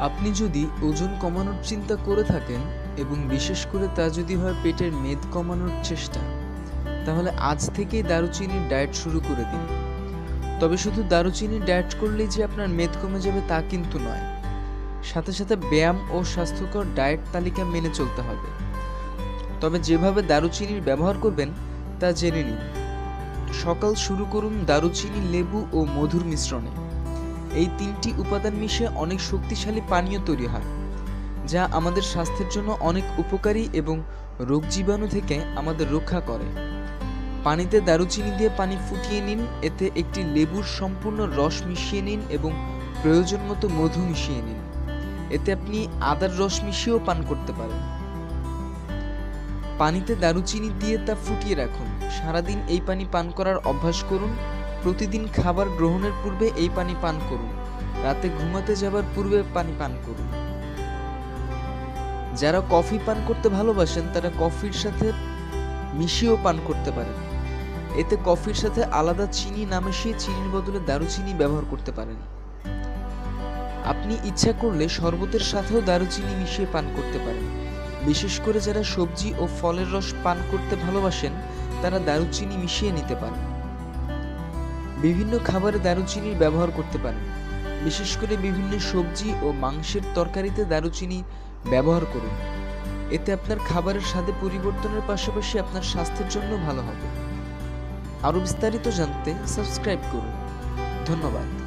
আপনি যদি ওজন কমানোর চিন্তা করে থাকেন এবং বিশেষ করে তা যদি হয় পেটের মেদ কমানোর চেষ্টা, তাহলে আজ থেকেই দারুচিনির ডায়েট শুরু করে দিন। তবে শুধু দারুচিনির ডায়েট করলেই যে আপনার মেদ কমে যাবে তা কিন্তু নয়। সাথে সাথে ব্যায়াম ও স্বাস্থ্যকর ডায়েট তালিকা মেনে চলতে হবে। তবে যেভাবে দারুচিনির ব্যবহার করবেন, তা জেনে নিন। সকাল শুরু করুন দারুচিনি, লেবু ও মধুর মিশ্রণে। এই তিনটি উপাদান মিশে অনেক শক্তিশালী পানীয় তৈরি হয়, যা আমাদের স্বাস্থ্যের জন্য অনেক উপকারী এবং রোগ জীবাণু থেকে আমাদের রক্ষা করে। পানিতে দারুচিনি দিয়ে পানি ফুটিয়ে নিন, এতে একটি লেবুর সম্পূর্ণ রস মিশিয়ে নিন এবং প্রয়োজন মতো মধু মিশিয়ে নিন। এতে আপনি আদার রস মিশিয়েও পান করতে পারেন। পানিতে দারুচিনি দিয়ে তা ফুটিয়ে রাখুন। সারাদিন এই পানি পান করার অভ্যাস করুন। প্রতিদিন খাবার গ্রহণের পূর্বে এই পানি পান করুন। রাতে ঘুমাতে যাবার পূর্বে পানি পান করুন। যারা কফি পান করতে ভালোবাসেন, তারা কফির সাথে মিশিয়েও পান করতে পারেন। এতে কফির সাথে আলাদা চিনি না মিশিয়ে চিনির বদলে দারুচিনি ব্যবহার করতে পারেন। আপনি ইচ্ছা করলে শরবতের সাথেও দারুচিনি মিশিয়ে পান করতে পারেন। বিশেষ করে যারা সবজি ও ফলের রস পান করতে ভালোবাসেন, তারা দারুচিনি মিশিয়ে নিতে পারেন। বিভিন্ন খাবারে দারুচিনির ব্যবহার করতে পারেন। বিশেষ করে বিভিন্ন সবজি ও মাংসের তরকারিতে দারুচিনি ব্যবহার করুন। এতে আপনার খাবারের স্বাদে পরিবর্তনের পাশাপাশি আপনার স্বাস্থ্যের জন্য ভালো হবে। আরও বিস্তারিত জানতে সাবস্ক্রাইব করুন। ধন্যবাদ।